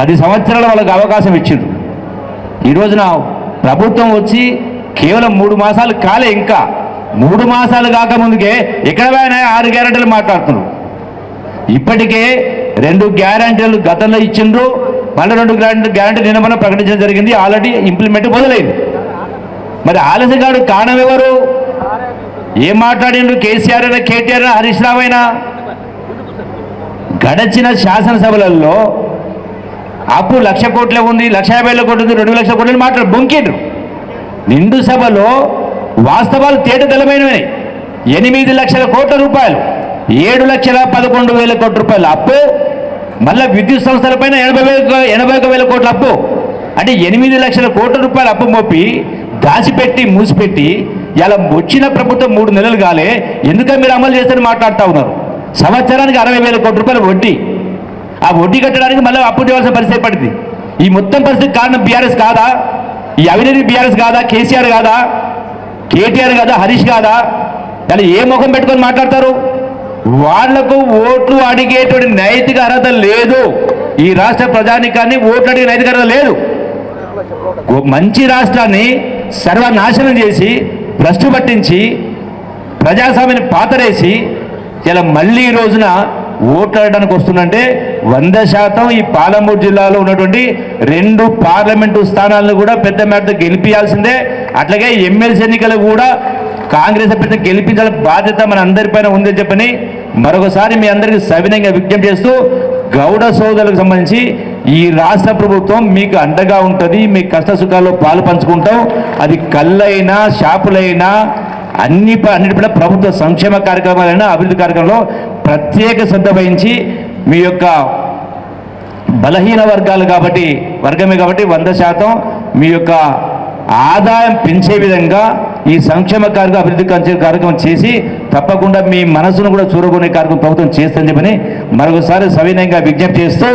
పది సంవత్సరాల వాళ్ళకి అవకాశం ఇచ్చిండ్రు. ఈ రోజున ప్రభుత్వం వచ్చి కేవలం మూడు మాసాలు కాలే ఇంకా. మూడు మాసాలు కాక ముందుకే ఎక్కడ ఆరు గ్యారెంటీలు మాట్లాడుతున్నారు. ఇప్పటికే రెండు గ్యారంటీలు గతంలో ఇచ్చిండ్రు మళ్ళీ రెండు గ్యారంటీ గ్యారంటీ నిన్న మనం ప్రకటించడం జరిగింది ఆల్రెడీ ఇంప్లిమెంట్ మొదలైంది. మరి ఆలస్యగాడు కారణం ఎవరు? ఏం మాట్లాడిండ్రు? కేసీఆర్ అయినా కేటీఆర్ అయినా హరీష్ రావు అయినా? గడచిన శాసనసభలలో అప్పు లక్ష కోట్లే ఉంది లక్ష యాభై వేల కోట్లు ఉంది రెండు లక్షల కోట్లు ఉంది మాట్లాడు బొంకిండ్రు. నిండు సభలో వాస్తవాలు తేటతెల్లమైనవి ఎనిమిది లక్షల కోట్ల రూపాయలు ఏడు లక్షల పదకొండు వేల కోట్ల రూపాయలు అప్పు మళ్ళీ విద్యుత్ సంస్థలపైన ఎనభై వేల ఎనభై ఒక వేల కోట్ల అప్పు. అంటే ఎనిమిది లక్షల కోట్ల రూపాయలు అప్పు మోపి దాచిపెట్టి మూసిపెట్టి ఇలా వచ్చిన ప్రభుత్వం మూడు నెలలు కాలే ఎందుకని మీరు అమలు చేస్తారని మాట్లాడుతూ ఉన్నారు? సంవత్సరానికి అరవై వేల కోట్ల రూపాయలు వడ్డీ. ఆ వడ్డీ కట్టడానికి మళ్ళీ అప్పు చేయాల్సిన పరిస్థితి పడింది ఈ మొత్తం పరిస్థితి కారణం బీఆర్ఎస్ కాదా? ఈ అవినీతి బీఆర్ఎస్ కాదా? కేసీఆర్ కాదా? కేటీఆర్ కాదా? హరీష్ కాదా? దాన్ని ఏ ముఖం పెట్టుకొని మాట్లాడతారు? వాళ్ళకు ఓట్లు అడిగేటువంటి నైతిక అర్హత లేదు. ఈ రాష్ట్ర ప్రజానికాన్ని ఓట్లు అడిగే నైతిక అర్హత లేదు. మంచి రాష్ట్రాన్ని సర్వనాశనం చేసి భ్రష్టు పట్టించి ప్రజాస్వామ్యాన్ని పాతరేసి ఇలా మళ్ళీ ఈ రోజున ఓట్లాడడానికి వస్తుందంటే వంద శాతం ఈ పాలమూరు జిల్లాలో ఉన్నటువంటి రెండు పార్లమెంటు స్థానాలను కూడా పెద్ద మేరతో గెలిపించాల్సిందే అట్లాగే ఎమ్మెల్సీ ఎన్నికలు కూడా కాంగ్రెస్ అభ్యర్థి గెలిపించాల బాధ్యత మన అందరిపైన ఉందని చెప్పని మరొకసారి మీ అందరికీ సవినయంగా విజ్ఞప్తి చేస్తూ గౌడ సోదరులకు సంబంధించి ఈ రాష్ట్ర ప్రభుత్వం మీకు అండగా ఉంటుంది మీ కష్ట సుఖాల్లో పాలు పంచుకుంటాం. అది కళ్ళైనా షాపులైనా అన్ని ప- అన్నిటిపైన ప్రభుత్వ సంక్షేమ కార్యక్రమాలైనా అభివృద్ధి కార్యక్రమంలో ప్రత్యేక శ్రద్ధ వహించి మీ యొక్క బలహీన వర్గాలు కాబట్టి వర్గమే కాబట్టి వంద శాతం మీ యొక్క ఆదాయం పెంచే విధంగా ఈ సంక్షేమ కార్యక్రమం అభివృద్ధి కార్యక్రమం చేసి తప్పకుండా మీ మనసును కూడా చూరగొనే కార్యక్రమం ప్రభుత్వం చేస్తుందని చెప్పని మరొకసారి సవినయంగా విజ్ఞప్తి చేస్తూ